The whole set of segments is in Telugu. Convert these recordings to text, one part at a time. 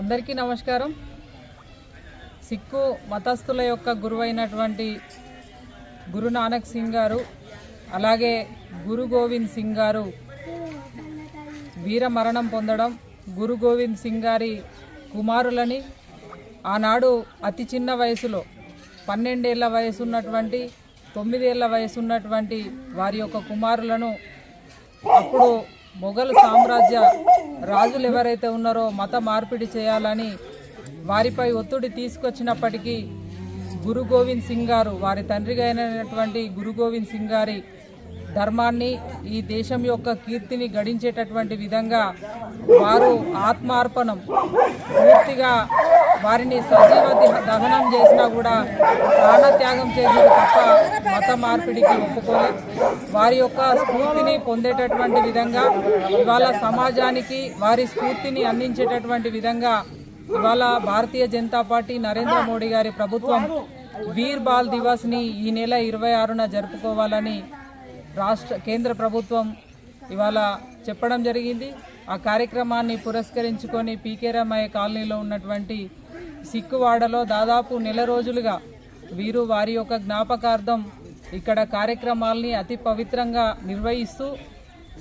అందరికీ నమస్కారం. సిక్కు మతస్థుల యొక్క గురువైనటువంటి గురు నానక్ సింగ్ గారు అలాగే గురు గోవింద్ సింగ్ గారు వీర మరణం పొందడం గురు గోవింద్ సింగ్ గారి కుమారులని ఆనాడు అతి చిన్న వయసులో పన్నెండేళ్ళ వయసు ఉన్నటువంటి తొమ్మిదేళ్ళ వయసు ఉన్నటువంటి వారి యొక్క కుమారులను అప్పుడు మొఘల్ సామ్రాజ్య రాజులు ఎవరైతే ఉన్నారో మత మార్పిడి చేయాలని వారిపై ఒత్తిడి తీసుకొచ్చినప్పటికీ గురు గోవింద్ సింగ్ గారు వారి తండ్రిగా అయినటువంటి గురు గోవింద్ సింగ్ గారి ధర్మాన్ని ఈ దేశం యొక్క కీర్తిని గడించేటటువంటి విధంగా వారు ఆత్మార్పణం పూర్తిగా వారిని సజీవ దహనం చేసినా కూడా ప్రాణత్యాగం చేసిన తప్ప మత మార్పిడికి ఒప్పుకోలేదు. వారి యొక్క స్ఫూర్తిని పొందేటటువంటి విధంగా ఇవాళ సమాజానికి వారి స్ఫూర్తిని అందించేటటువంటి విధంగా ఇవాళ భారతీయ జనతా పార్టీ నరేంద్ర మోడీ గారి ప్రభుత్వం వీర్ బాల్ దివస్ని ఈ నెల ఇరవై ఆరున జరుపుకోవాలని రాష్ట్ర కేంద్ర ప్రభుత్వం ఇవాళ చెప్పడం జరిగింది. ఆ కార్యక్రమాన్ని పురస్కరించుకొని పీకేరామయ్య కాలనీలో ఉన్నటువంటి సిక్కువాడలో దాదాపు నెల రోజులుగా వీరు వారి యొక్క జ్ఞాపకార్థం ఇక్కడ కార్యక్రమాల్ని అతి పవిత్రంగా నిర్వహిస్తూ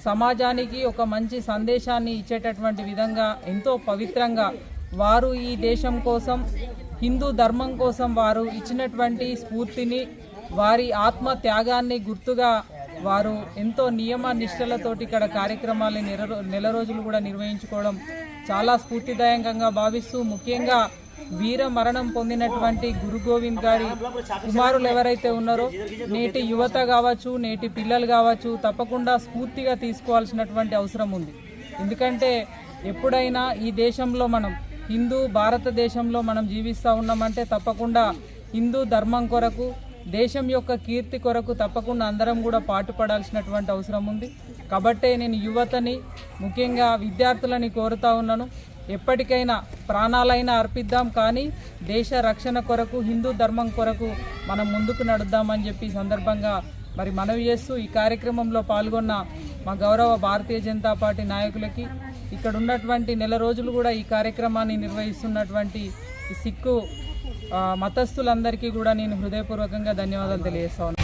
సమాజానికి ఒక మంచి సందేశాన్ని ఇచ్చేటటువంటి విధంగా ఎంతో పవిత్రంగా వారు ఈ దేశం కోసం హిందూ ధర్మం కోసం వారు ఇచ్చినటువంటి స్ఫూర్తిని వారి ఆత్మ త్యాగాన్ని గుర్తుగా వారు ఎంతో నియమ నిష్టలతోటి ఇక్కడ కార్యక్రమాలని నెల నెల రోజులు కూడా నిర్వహించుకోవడం చాలా స్ఫూర్తిదాయకంగా భావిస్తూ ముఖ్యంగా వీర మరణం పొందినటువంటి గురు గోవింద్ గారి కుమారులు ఎవరైతే ఉన్నారో నేటి యువత కావచ్చు నేటి పిల్లలు కావచ్చు తప్పకుండా స్ఫూర్తిగా తీసుకోవాల్సినటువంటి అవసరం ఉంది. ఎందుకంటే ఎప్పుడైనా ఈ దేశంలో మనం హిందూ భారతదేశంలో మనం జీవిస్తూ ఉన్నామంటే తప్పకుండా హిందూ ధర్మం కొరకు దేశం యొక్క కీర్తి కొరకు తప్పకుండా అందరం కూడా పాటుపడాల్సినటువంటి అవసరం ఉంది. కాబట్టే నేను యువతని ముఖ్యంగా విద్యార్థులని కోరుతా ఉన్నాను. ఎప్పటికైనా ప్రాణాలైనా అర్పిద్దాం కానీ దేశ రక్షణ కొరకు హిందూ ధర్మం కొరకు మనం ముందుకు నడుద్దామని చెప్పి సందర్భంగా మరి మనవి చేస్తూ ఈ కార్యక్రమంలో పాల్గొన్న మా గౌరవ భారతీయ జనతా పార్టీ నాయకులకి ఇక్కడ ఉన్నటువంటి నెల రోజులు కూడా ఈ కార్యక్రమాన్ని నిర్వహిస్తున్నటువంటి సిక్కు మతస్థులందరికీ కూడా నేను హృదయపూర్వకంగా ధన్యవాదాలు తెలియజేస్తా